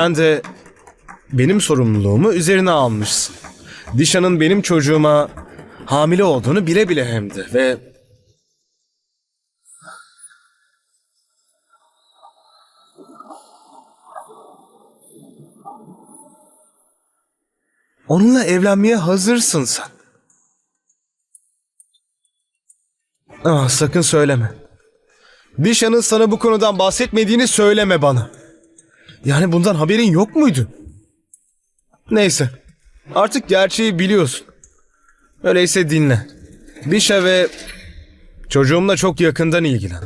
Sen de benim sorumluluğumu üzerine almışsın. Dişan'ın benim çocuğuma hamile olduğunu bile bile hem de ve Onunla evlenmeye hazırsın sen. Ah, sakın söyleme. Dişan'ın sana bu konudan bahsetmediğini söyleme bana. Yani bundan haberin yok muydu? Neyse. Artık gerçeği biliyorsun. Öyleyse dinle. Dişa ve çocuğumla çok yakından ilgilen.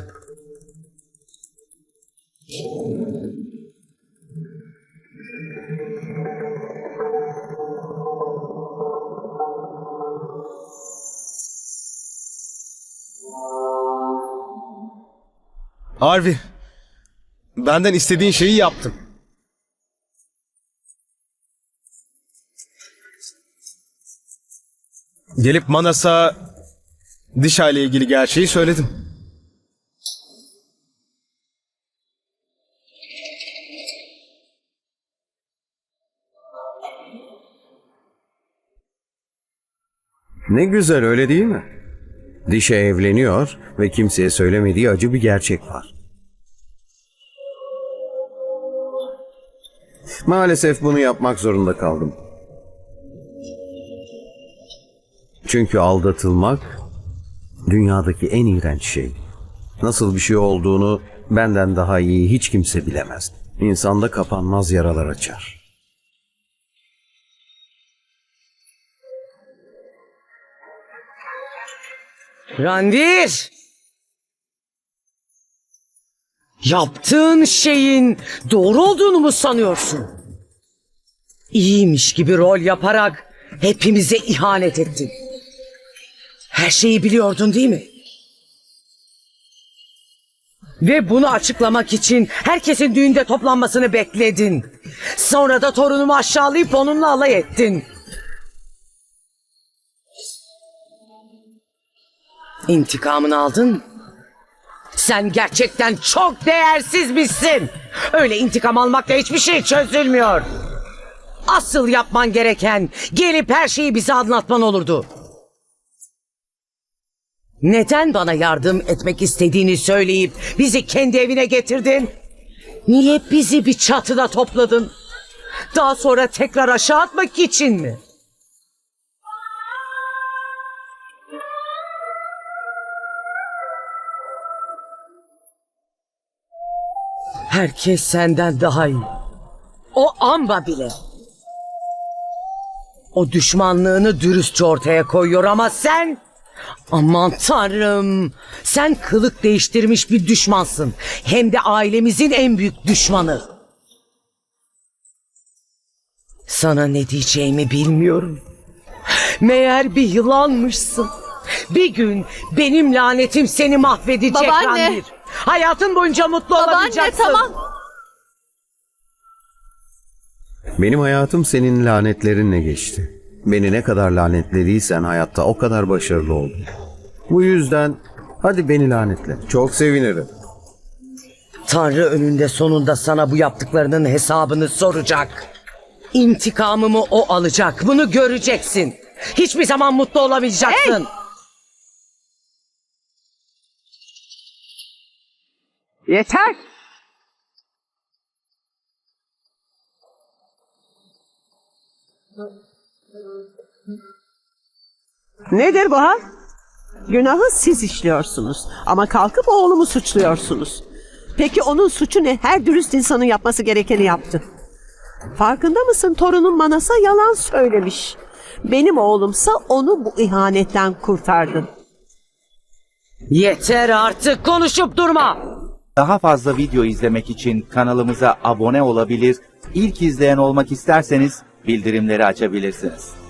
Harvey, benden istediğin şeyi yaptım. Gelip Manas'a Dişa ile ilgili gerçeği söyledim. Ne güzel öyle değil mi? Dişe evleniyor ve kimseye söylemediği acı bir gerçek var. Maalesef bunu yapmak zorunda kaldım. Çünkü aldatılmak dünyadaki en iğrenç şey. Nasıl bir şey olduğunu benden daha iyi hiç kimse bilemez. İnsanda kapanmaz yaralar açar. Randir! Yaptığın şeyin doğru olduğunu mu sanıyorsun? İyiymiş gibi rol yaparak hepimize ihanet ettin. Her şeyi biliyordun değil mi? Ve bunu açıklamak için herkesin düğünde toplanmasını bekledin. Sonra da torunumu aşağılayıp onunla alay ettin. İntikamını aldın? Sen gerçekten çok değersizmişsin. Öyle intikam almakla hiçbir şey çözülmüyor. Asıl yapman gereken gelip her şeyi bize anlatman olurdu. Neden bana yardım etmek istediğini söyleyip bizi kendi evine getirdin? Niye bizi bir çatıda topladın? Daha sonra tekrar aşağı atmak için mi? Herkes senden daha iyi. O amba bile. O düşmanlığını dürüstçe ortaya koyuyor ama sen... Aman tanrım. Sen kılık değiştirmiş bir düşmansın. Hem de ailemizin en büyük düşmanı. Sana ne diyeceğimi bilmiyorum. Meğer bir yılanmışsın. Bir gün benim lanetim seni mahvedecek Babaanne. Ranvir. Hayatın boyunca mutlu Babaanne olamayacaksın. tamam. Benim hayatım senin lanetlerinle geçti. Beni ne kadar lanetlediysen hayatta o kadar başarılı oldum. Bu yüzden hadi beni lanetle. Çok sevinirim. Tanrı önünde sonunda sana bu yaptıklarının hesabını soracak. İntikamımı o alacak. Bunu göreceksin. Hiçbir zaman mutlu olamayacaksın. Yeter. Nedir bu hal? Günahı siz işliyorsunuz ama kalkıp oğlumu suçluyorsunuz. Peki onun suçu ne? Her dürüst insanın yapması gerekeni yaptı. Farkında mısın torunun Manas'a yalan söylemiş. Benim oğlumsa onu bu ihanetten kurtardı. Yeter artık konuşup durma. Daha fazla video izlemek için kanalımıza abone olabilir, ilk izleyen olmak isterseniz bildirimleri açabilirsiniz.